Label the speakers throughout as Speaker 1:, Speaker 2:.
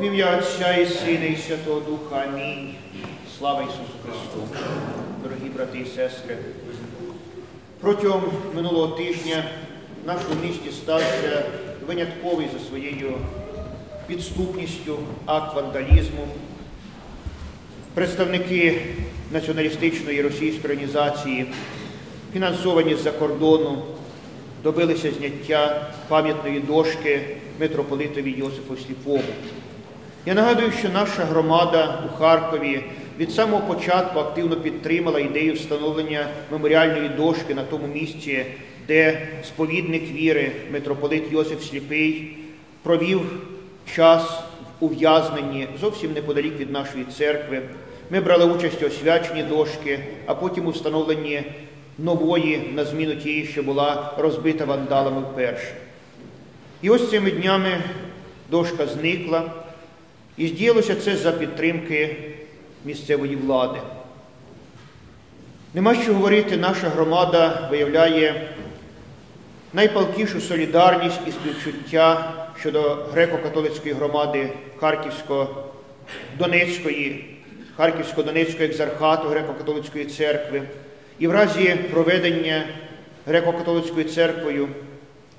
Speaker 1: В ім'я Отця і Сина, і Святого Духа. Амінь. Слава Ісусу Христу. Дорогі брати і сестри. Протягом минулого тижня в нашому місті стався винятковий за своєю підступністю акт вандалізму. Представники націоналістичної російської організації, фінансовані з-за кордону, добилися зняття пам'ятної дошки митрополитові Йосифу Сліпому. Я нагадую, що наша громада у Харкові від самого початку активно підтримала ідею встановлення меморіальної дошки на тому місці, де сповідник віри, митрополит Йосиф Сліпий, провів час в ув'язненні зовсім неподалік від нашої церкви. Ми брали участь у освяченні дошки, а потім у встановленні нової на зміну тієї, що була розбита вандалами вперше. І ось цими днями дошка зникла, і здіялося це за підтримки місцевої влади. Нема що говорити, наша громада виявляє найпалкішу солідарність і співчуття щодо греко-католицької громади Харківсько-Донецької, Харківсько-Донецького екзархату греко-католицької церкви. І в разі проведення греко-католицькою церквою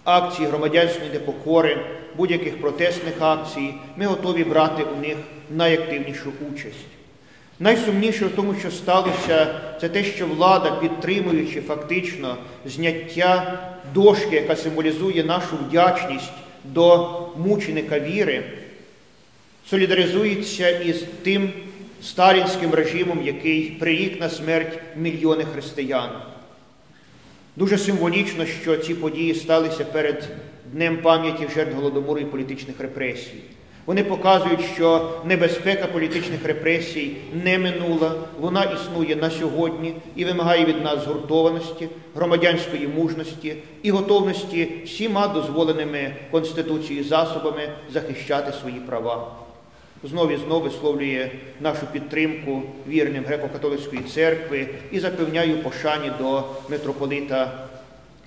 Speaker 1: акцій громадянської непокори, будь-яких протестних акцій, ми готові брати у них найактивнішу участь. Найсумніше в тому, що сталося, це те, що влада, підтримуючи фактично зняття дошки, яка символізує нашу вдячність до мученика віри, солідаризується із тим сталінським режимом, який прирік на смерть мільйони християн. Дуже символічно, що ці події сталися перед Днем пам'яті жертв голодомору і політичних репресій. Вони показують, що небезпека політичних репресій не минула, вона існує на сьогодні і вимагає від нас згуртованості, громадянської мужності і готовності всіма дозволеними Конституцією засобами захищати свої права. Знову і знову висловлює нашу підтримку вірним греко-католицької церкви і запевняю пошані до митрополита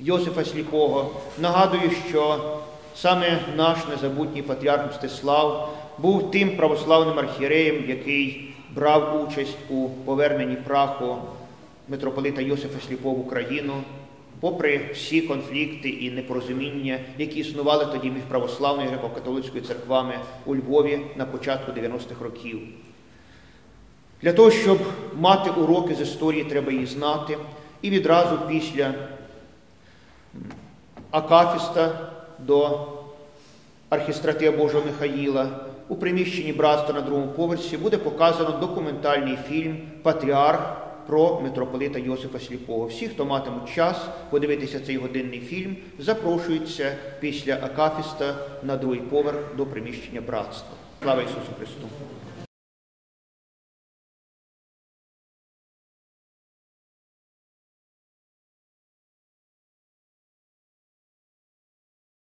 Speaker 1: Йосифа Сліпого. Нагадую, що саме наш незабутній патріарх Мстислав був тим православним архієреєм, який брав участь у поверненні праху митрополита Йосифа Сліпого в Україну, попри всі конфлікти і непорозуміння, які існували тоді між православною греко-католицькою церквами у Львові на початку 90-х років. Для того, щоб мати уроки з історії, треба її знати. І відразу після Акафіста до архістратия Божого Михаїла у приміщенні братства на другому поверсі буде показано документальний фільм Патріарх про митрополита Йосифа Сліпого. Всі, хто матимуть час подивитися цей годинний фільм, запрошуються після Акафіста на другий поверх до приміщення братства. Слава Ісусу Христу!